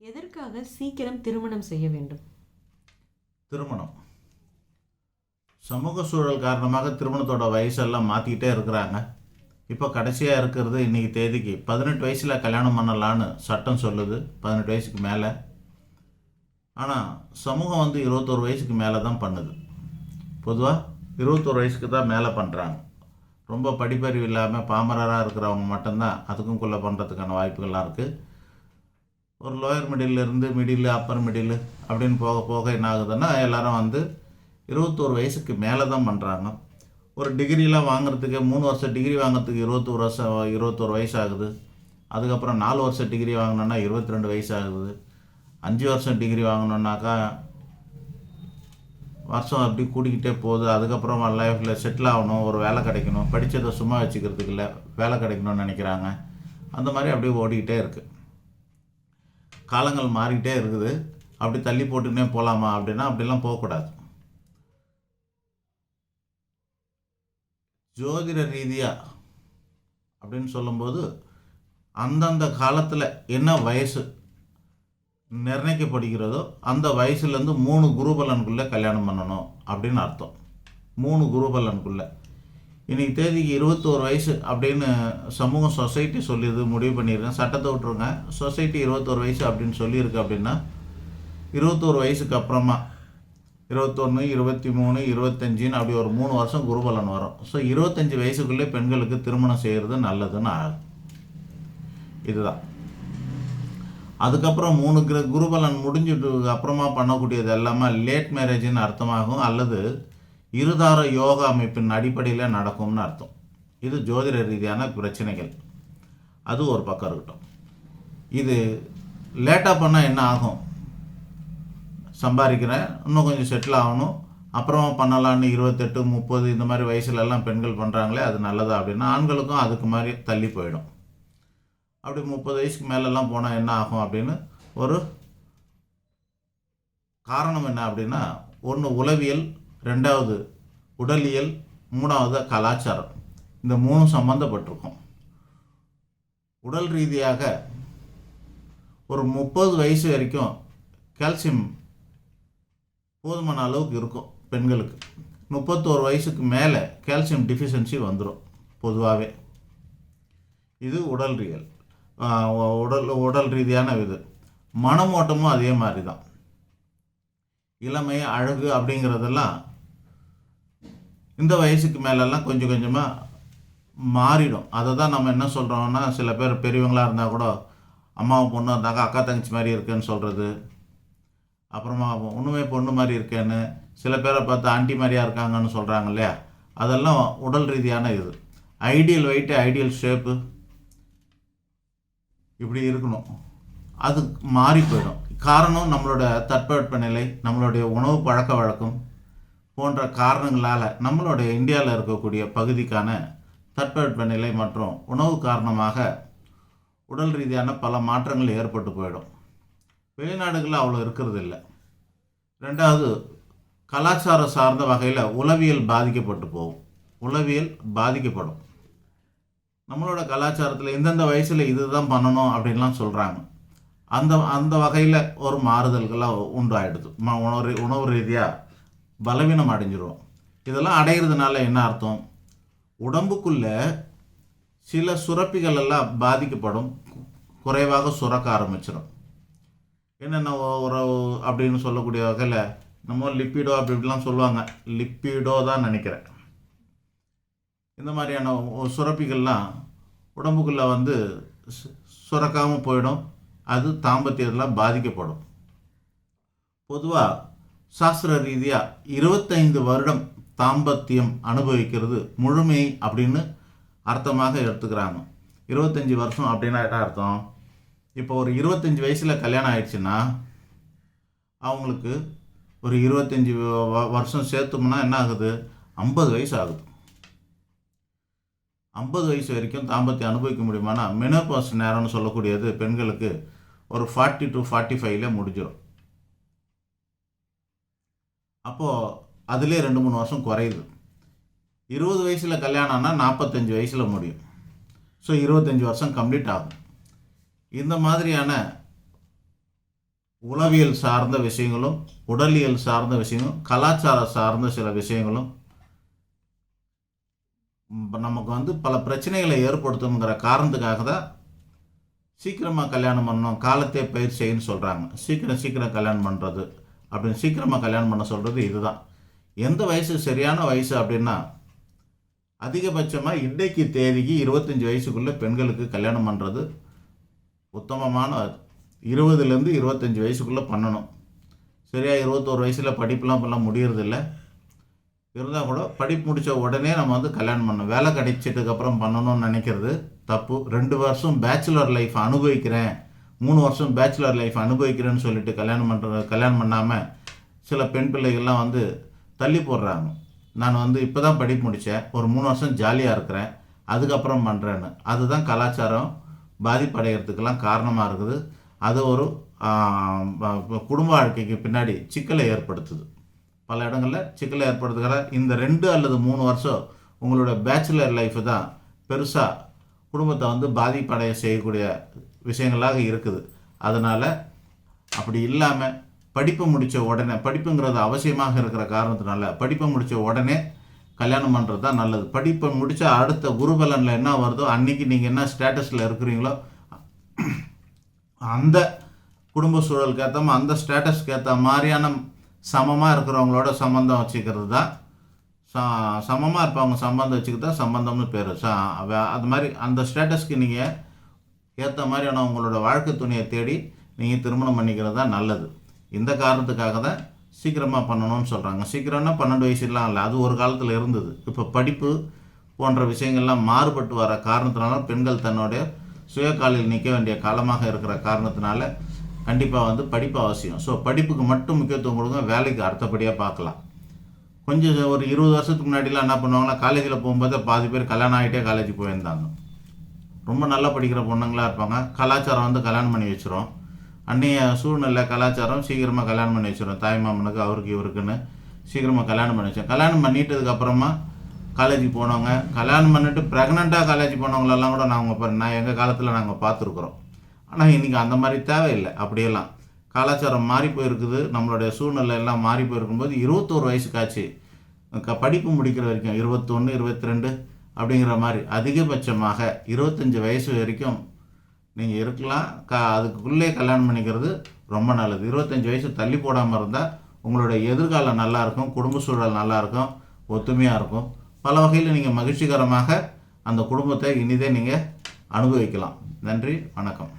எதற்காக சீக்கிரம் திருமணம் செய்ய வேண்டும்? திருமணம். சமூக சூழல் காரணமாக திருமணத்தோட வயசெல்லாம் மாற்றிக்கிட்டே இருக்கிறாங்க. இப்போ கடைசியாக இருக்கிறது இன்றைக்கி தேதிக்கு. பதினெட்டு வயசில் கல்யாணம் பண்ணலான்னு சட்டம் சொல்லுது பதினெட்டு வயசுக்கு மேலே. ஆனால் சமூகம் வந்து இருபத்தோரு வயசுக்கு மேலே தான் பண்ணுது. பொதுவாக இருபத்தோரு வயசுக்கு தான் மேலே பண்ணுறாங்க ரொம்ப படிப்பறிவு இல்லாமல் பாமரராக இருக்கிறவங்க மட்டும்தான் அதுக்கும் குள்ளே பண்ணுறதுக்கான வாய்ப்புகள்லாம் இருக்குது ஒரு லோயர் மிடில் இருந்து மிடில் அப்பர் மிடில் அப்படின்னு போக போக என்ன ஆகுதுன்னா எல்லாரும் வந்து இருபத்தோரு வயசுக்கு மேலே தான் பண்ணுறாங்க ஒரு டிகிரிலாம் வாங்குறதுக்கு மூணு வருஷம் டிகிரி வாங்குறதுக்கு இருபத்தோரு வருஷம் இருபத்தோரு வயசு ஆகுது. அதுக்கப்புறம் நாலு வருஷம் டிகிரி வாங்கினோன்னா இருபத்தி ரெண்டு வயசு ஆகுது. அஞ்சு வருஷம் டிகிரி வாங்கினோன்னாக்கா வருஷம் அப்படி கூட்டிக்கிட்டே போகுது. அதுக்கப்புறம் லைஃப்பில் செட்டில் ஆகணும் ஒரு வேலை கிடைக்கணும். படித்ததை சும்மா வச்சுக்கிறதுக்கு இல்லை வேலை கிடைக்கணும்னு நினைக்கிறாங்க. அந்த மாதிரி அப்படியே ஓடிக்கிட்டே இருக்குது காலங்கள் மாறிக்கிட்டே இருக்குது. அப்படி தள்ளி போட்டுக்கினே போகலாமா அப்படின்னா அப்படிலாம் போகக்கூடாது. ஜோதிட ரீதியாக அப்படின்னு சொல்லும்போது அந்தந்த காலத்தில் என்ன வயசு நிர்ணயிக்கப்படுகிறதோ அந்த வயசுலேருந்து மூணு குருபலனுக்குள்ளே கல்யாணம் பண்ணணும் அப்படின்னு அர்த்தம். மூணு குருபலனுக்குள்ளே இன்னைக்கு தேதிக்கு இருபத்தோரு வயசு அப்படின்னு சமூகம் சொசைட்டி சொல்லியது முடிவு பண்ணியிருக்கேன். சட்டத்தை விட்டுருங்க. சொசைட்டி இருபத்தோரு வயசு அப்படின்னு சொல்லியிருக்கு அப்படின்னா இருபத்தோரு வயசுக்கு அப்புறமா இருபத்தொன்று இருபத்தி மூணு இருபத்தஞ்சின்னு அப்படி ஒரு மூணு வருஷம் குருபலன் வரும். ஸோ இருபத்தஞ்சி வயசுக்குள்ளே பெண்களுக்கு திருமணம் செய்கிறது நல்லதுன்னு ஆகும் இதுதான். அதுக்கப்புறம் மூணு கிர குருபலன் முடிஞ்சிட்டு அப்புறமா பண்ணக்கூடியது எல்லாமே லேட் மேரேஜ்னு அர்த்தமாகும். அல்லது இருதார யோகா அமைப்பின் அடிப்படையில் நடக்கும்னு அர்த்தம். இது ஜோதிட ரீதியான பிரச்சனைகள். அது ஒரு பக்கம் இருக்கட்டும். இது லேட்டாக பண்ணால் என்ன ஆகும்? சம்பாதிக்கிறேன் இன்னும் கொஞ்சம் செட்டில் ஆகணும். அப்புறமா பண்ணலான்னு இருபத்தெட்டு முப்பது இந்த மாதிரி வயசுலலாம் பெண்கள் பண்ணுறாங்களே அது நல்லதா அப்படின்னா ஆண்களுக்கும் அதுக்கு மாதிரி தள்ளி போயிடும். அப்படி முப்பது வயசுக்கு மேலெல்லாம் போனால் என்ன ஆகும் அப்படின்னு ஒரு காரணம் என்ன அப்படின்னா ஒன்று உளவியல் ரெண்டாவது உடலியல். மூணாவது கலாச்சாரம். இந்த மூணும் சம்மந்தப்பட்டிருக்கும் உடல் ரீதியாக ஒரு முப்பது வயசு வரைக்கும் கால்சியம் போதுமான அளவுக்கு இருக்கும் பெண்களுக்கு. முப்பத்தோரு வயசுக்கு மேலே கால்சியம் டிஃபிஷியன்சி வந்துடும் பொதுவாகவே இது உடல் ரியல் உடல் உடல் ரீதியான இது. மனமோட்டமும் அதே மாதிரி தான். இளமை அழகு அப்படிங்கிறதெல்லாம் இந்த வயசுக்கு மேலெல்லாம் கொஞ்சம் கொஞ்சமாக மாறிடும். அதை தான் நம்ம என்ன சொல்கிறோம்னா சில பேர் பெரியவங்களாக இருந்தால் கூட அம்மாவை பொண்ணு இருந்தாக்கா அக்கா தங்கச்சி மாதிரி இருக்குன்னு சொல்கிறது அப்புறமா ஒன்றுமே பொண்ணு மாதிரி இருக்கேன்னு சில பேரை பார்த்து ஆண்டி மாதிரியா இருக்காங்கன்னு சொல்கிறாங்க இல்லையா? அதெல்லாம் உடல் ரீதியான இது. ஐடியல் வெயிட்டு ஐடியல் ஷேப்பு இப்படி இருக்கணும். அது மாறி போயிடும். காரணம் நம்மளோட தட்பவெப்பநிலை நம்மளுடைய உணவு பழக்க வழக்கம் போன்ற காரணங்களால் நம்மளுடைய இந்தியாவில் இருக்கக்கூடிய பகுதிக்கான தட்பவெட்ப நிலை மற்றும் உணவு காரணமாக உடல் ரீதியான பல மாற்றங்கள் ஏற்பட்டு போயிடும். வெளிநாடுகளில் அவ்வளோ இருக்கிறது இல்லை ரெண்டாவது கலாச்சாரம் சார்ந்த வகையில் உளவியல் பாதிக்கப்பட்டு போகும். உளவியல் பாதிக்கப்படும். நம்மளோட கலாச்சாரத்தில் எந்தெந்த வயசில் இதுதான் பண்ணணும் அப்படின்லாம் சொல்கிறாங்க அந்த அந்த வகையில் ஒரு மாறுதல்கள்லாம் உண்டாயிடுது. ம உணவு உணவு ரீதியாக பலவீனம் அடைஞ்சிரும் இதெல்லாம் அடைகிறதுனால என்ன அர்த்தம்? உடம்புக்குள்ள சில சுரப்பிகள் எல்லாம் பாதிக்கப்படும். குறைவாக சுரக்க ஆரம்பிச்சிடும் என்னென்ன உறவு அப்படின்னு சொல்லக்கூடிய வகையில் நம்ம லிப்பிடோ அப்படி இப்படிலாம் சொல்லுவாங்க. லிப்பிடோ தான் நினைக்கிறேன். இந்த மாதிரியான சுரப்பிகள்லாம் உடம்புக்குள்ளே வந்து சுரக்காமல் போயிடும். அது தாம்பத்தியத்தில் பாதிக்கப்படும். பொதுவாக சாஸ்திர ரீதியாக இருபத்தைந்து வருடம் தாம்பத்தியம் அனுபவிக்கிறது முழுமை அப்படின்னு அர்த்தமாக எடுத்துக்கிறாங்க. இருபத்தஞ்சி வருஷம் அப்படின்னா என்ன அர்த்தம்? இப்போ ஒரு இருபத்தஞ்சி வயசில் கல்யாணம் ஆயிடுச்சுன்னா அவங்களுக்கு ஒரு இருபத்தஞ்சி வ- வருஷம் சேர்த்தோம்னா என்ன ஆகுது? ஐம்பது வயசு ஆகுது. ஐம்பது வயசு வரைக்கும் தாம்பத்தியம் அனுபவிக்க முடியுமானா மெனோபாஸ் நேரம்னு சொல்லக்கூடியது பெண்களுக்கு ஒரு ஃபார்ட்டி டு ஃபார்ட்டி ஃபைவ்ல முடிஞ்சிடும் அப்போது அதுலேயே ரெண்டு மூணு வருஷம் குறையுது. இருபது வயசில் கல்யாணம்னா நாற்பத்தஞ்சு வயசில் முடியும். ஸோ இருபத்தஞ்சி வருஷம் கம்ப்ளீட் ஆகும். இந்த மாதிரியான உளவியல் சார்ந்த விஷயங்களும் உடலியல் சார்ந்த விஷயங்களும் கலாச்சார சார்ந்த சில விஷயங்களும் நமக்கு வந்து பல பிரச்சனைகளை ஏற்படுத்துங்கிற காரணத்துக்காக தான் சீக்கிரமாக கல்யாணம் பண்ணணும் காலத்தே பயிர் செய்யுன்னு சொல்கிறாங்க சீக்கிரம் சீக்கிரம் கல்யாணம் பண்ணுறது அப்படின்னு சீக்கிரமாக கல்யாணம் பண்ண சொல்கிறது இதுதான். எந்த வயசு சரியான வயசு அப்படின்னா அதிகபட்சமாக இன்றைக்கு தேதிக்கு இருபத்தஞ்சி வயசுக்குள்ளே பெண்களுக்கு கல்யாணம் பண்ணுறது உத்தமமான இருபதுலேருந்து இருபத்தஞ்சி வயசுக்குள்ளே பண்ணணும். சரியாக இருபத்தோரு வயசில் படிப்புலாம் இப்போல்லாம் முடியறதில்ல. இருந்தால் கூட படிப்பு முடித்த உடனே நம்ம வந்து கல்யாணம் பண்ணணும். வேலை கிடைச்சிட்டுக்கப்புறம் பண்ணணும்னு நினைக்கிறது. தப்பு. ரெண்டு வருஷம் பேச்சுலர் லைஃப் அனுபவிக்கிறேன். மூணு வருஷம் பேச்சுலர் லைஃப் அனுபவிக்கிறேன்னு சொல்லிட்டு கல்யாணம் பண்ணுற கல்யாணம் பண்ணாமல் சில பெண் பிள்ளைகள்லாம் வந்து தள்ளி போடுறாங்க. நான் வந்து இப்போ தான் படிப்பு முடித்தேன் ஒரு மூணு வருஷம் ஜாலியாக இருக்கிறேன். அதுக்கப்புறம் பண்ணுறேன்னு அதுதான் கலாச்சாரம் பாதிப்படைகிறதுக்கெல்லாம் காரணமாக இருக்குது. அது ஒரு குடும்ப வாழ்க்கைக்கு பின்னாடி சிக்கலை ஏற்படுத்துது. பல இடங்களில் சிக்கலை ஏற்படுத்துகிற இந்த ரெண்டு அல்லது மூணு வருஷம் உங்களோட பேச்சுலர் லைஃப் தான் பெருசாக குடும்பத்தை வந்து பாதிப்படைய செய்யக்கூடிய விஷயங்களாக இருக்குது. அதனால் அப்படி இல்லாமல் படிப்பு முடித்த உடனே படிப்புங்கிறது அவசியமாக இருக்கிற காரணத்தினால படிப்பை முடித்த உடனே கல்யாணம் பண்ணுறது தான் நல்லது. படிப்பை முடித்த அடுத்த குருபலனில் என்ன வருதோ அன்றைக்கி நீங்கள் என்ன ஸ்டேட்டஸில் இருக்கிறீங்களோ அந்த குடும்ப சூழலுக்கு ஏற்ற அந்த ஸ்டேட்டஸ்க்கு ஏற்ற மாதிரியான சமமாக இருக்கிறவங்களோட சம்மந்தம் வச்சுக்கிறது தான் சமமாக இருப்பாங்க சம்பந்தம் வச்சுக்கிட்டா சம்பந்தம்னு பேர். ச அது மாதிரி அந்த ஸ்டேட்டஸ்க்கு நீங்கள் ஏற்ற மாதிரியான உங்களோட வாழ்க்கை துணையை தேடி நீங்கள் திருமணம் பண்ணிக்கிறது தான் நல்லது. இந்த காரணத்துக்காக தான் சீக்கிரமாக பண்ணணும்னு சொல்கிறாங்க சீக்கிரம்னா பன்னெண்டு வயசுலாம் இல்லை. அது ஒரு காலத்தில் இருந்தது. இப்போ படிப்பு போன்ற விஷயங்கள்லாம் மாறுபட்டு வர காரணத்தினால பெண்கள் தன்னுடைய சுயக்காலில் நிற்க வேண்டிய காலமாக இருக்கிற காரணத்தினால கண்டிப்பாக வந்து படிப்பு அவசியம். ஸோ படிப்புக்கு மட்டும் முக்கியத்துவம் கொடுங்க. வேலைக்கு அடுத்தபடியாக பார்க்கலாம். கொஞ்சம் ஒரு இருபது வருஷத்துக்கு முன்னாடிலாம் என்ன பண்ணுவாங்கன்னா காலேஜில் போகும்போது பாதி பேர் கல்யாணம் ஆகிட்டே காலேஜ் போயிருந்தாங்க. ரொம்ப நல்லா படிக்கிற பொண்ணுங்களா இருப்பாங்க. கலாச்சாரம் வந்து கல்யாணம் பண்ணி வச்சிரும். அன்றைய சூழ்நிலை கலாச்சாரம் சீக்கிரமாக கல்யாணம் பண்ணி வச்சிரும். தாய் மாமனுக்கு அவருக்கு இவருக்குன்னு சீக்கிரமாக கல்யாணம் பண்ணி வச்சோம் கல்யாணம் பண்ணிட்டதுக்கப்புறமா காலேஜுக்கு போனவங்க கல்யாணம் பண்ணிட்டு ப்ரெக்னெண்ட்டாக காலேஜ் போனவங்களெல்லாம் கூட நாங்கள் நான் எங்கள் காலத்தில் நாங்கள் பார்த்துருக்குறோம். ஆனால் இன்றைக்கி அந்த மாதிரி தேவையில்லை. அப்படியெல்லாம். கலாச்சாரம் மாறி போயிருக்குது. நம்மளுடைய சூழ்நிலை எல்லாம் மாறி போயிருக்கும்போது இருபத்தோரு வயசுக்காச்சு. க படிப்பு முடிக்கிற வரைக்கும் இருபத்தொன்று இருபத்தி ரெண்டு அப்படிங்கிற மாதிரி அதிகபட்சமாக இருபத்தஞ்சி வயசு வரைக்கும் நீங்கள் இருக்கலாம். க அதுக்குள்ளே கல்யாணம் பண்ணிக்கிறது ரொம்ப நல்லது. இருபத்தஞ்சி வயசு தள்ளி போடாமல் இருந்தால் உங்களுடைய எதிர்காலம் நல்லாயிருக்கும் குடும்ப சூழல் நல்லாயிருக்கும் ஒத்துமையாக இருக்கும். பல வகையில் நீங்கள் மகிழ்ச்சிகரமாக அந்த குடும்பத்தை இனிதே நீங்கள் அனுபவிக்கலாம். நன்றி. வணக்கம்.